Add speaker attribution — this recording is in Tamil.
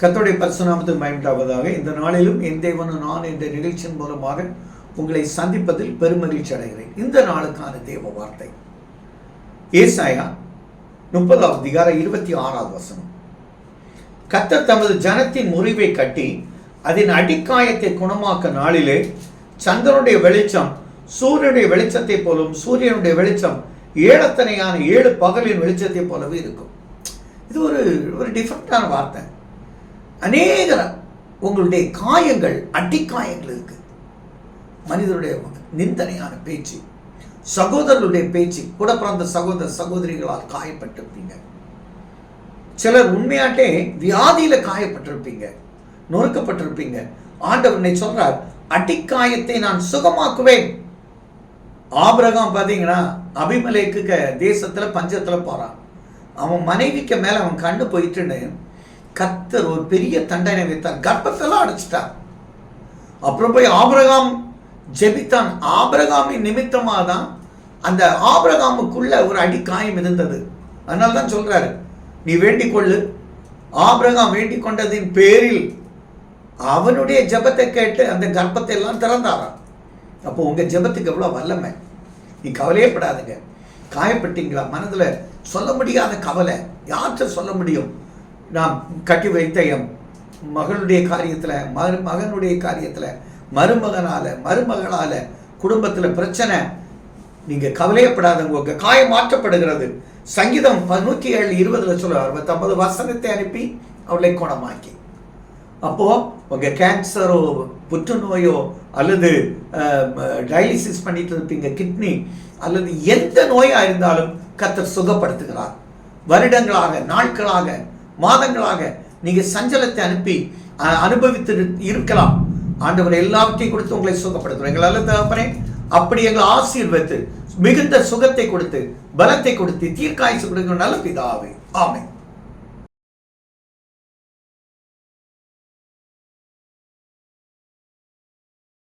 Speaker 1: கத்தோடைய பரிசுநாமத்துக்கு பயன்படாவதாக இந்த நாளிலும் என் தேவனும் நான் என்ற நிகழ்ச்சியின் மூலமாக உங்களை சந்திப்பதில் பெருமகிழ்ச்சி அடைகிறேன். இந்த நாளுக்கான தேவ வார்த்தை. ஏசாயா முப்பதாவது திகார இருபத்தி ஆறாவது வசனம். கத்தர் தமது ஜனத்தின் முறிவை கட்டி அதன் அடிக்காயத்தை குணமாக்க நாளிலே சந்திரனுடைய வெளிச்சம் சூரியனுடைய வெளிச்சத்தை போலும் சூரியனுடைய வெளிச்சம் ஏழத்தனையான ஏழு பகலின் வெளிச்சத்தை போலவே இருக்கும். இது ஒரு ஒரு டிஃப்ரெண்டான வார்த்தை. அநேக உங்களுடைய காயங்கள் அடிக்காயங்கள் இருக்கு. மனிதனுடைய நிந்தனையான பேச்சு சகோதரர்களுடைய பேச்சு கூட பிறந்த சகோதர சகோதரிகளால் காயப்பட்டிருப்பீங்க. சிலர் உண்மையாட்டே வியாதியில காயப்பட்டிருப்பீங்க நொறுக்கப்பட்டிருப்பீங்க. ஆண்டவனை சொல்றார் அடிக்காயத்தை நான் சுகமாக்குவேன். ஆபிரகாம் பார்த்தீங்கன்னா அபிமலைக்கு தேசத்துல பஞ்சத்துல போறான். அவன் மனைவிக்கு மேல அவன் கண்ணு போயிட்டு கத்தர் ஒரு பெரிய தண்டனை வைத்தார். கர்ப்பத்தெல்லாம் அடைச்சிட்டார். அப்புறம் போய் ஆபிரகாம் ஜெபித்தான். ஆபிரகாமின் நிமித்தமாக தான் அந்த ஆபிரகாமுக்குள்ள ஒரு அடி காயம் இருந்தது. அதனால தான் சொல்றாரு நீ வேண்டிக் கொள்ளு. ஆபிரகாம் வேண்டிக் கொண்டதின் பேரில் அவனுடைய ஜெபத்தை கேட்டு அந்த கர்ப்பத்தை எல்லாம் திறந்தாராம். அப்போ உங்கள் ஜெபத்துக்கு எவ்வளோ வல்லமை? நீ கவலையே படாதுங்க காயப்பட்டீங்களா? மனதில் சொல்ல முடியாத கவலை. யார்கிட்ட சொல்ல முடியும்? நாம் கட்டி வைத்த எம் மகளுடைய காரியத்தில் மரு மகனுடைய காரியத்தில் மருமகனால மருமகளால் குடும்பத்தில் பிரச்சனை நீங்கள் கவலையப்படாதவங்க உங்கள் காயம் மாற்றப்படுகிறது. சங்கீதம் நூற்றி ஏழு இருபதில் சொல்ல அறுபத்தம்பது வசனத்தை அனுப்பி அவளை குணமாக்கி. அப்போது உங்கள் கேன்சரோ புற்றுநோயோ அல்லது டயாலிசிஸ் பண்ணிட்டு இருப்பீங்க கிட்னி அல்லது எந்த நோயாக இருந்தாலும் கத்தர் சுகப்படுத்துகிறார். வருடங்களாக நாட்களாக மாதங்களாக நீங்கள் சஞ்சலத்தை அனுப்பி அனுபவித்து இருக்கலாம். ஆண்டவர் எல்லாவற்றையும் கொடுத்து உங்களை சுகப்படுத்துவார் எங்களால் தகப்பனே அப்படி எங்களை ஆசீர்வத்து மிகுந்த சுகத்தை கொடுத்து பலத்தை கொடுத்து தீர்க்காய்ச்சி கொடுக்கிற நல்ல பிதாவே. ஆமை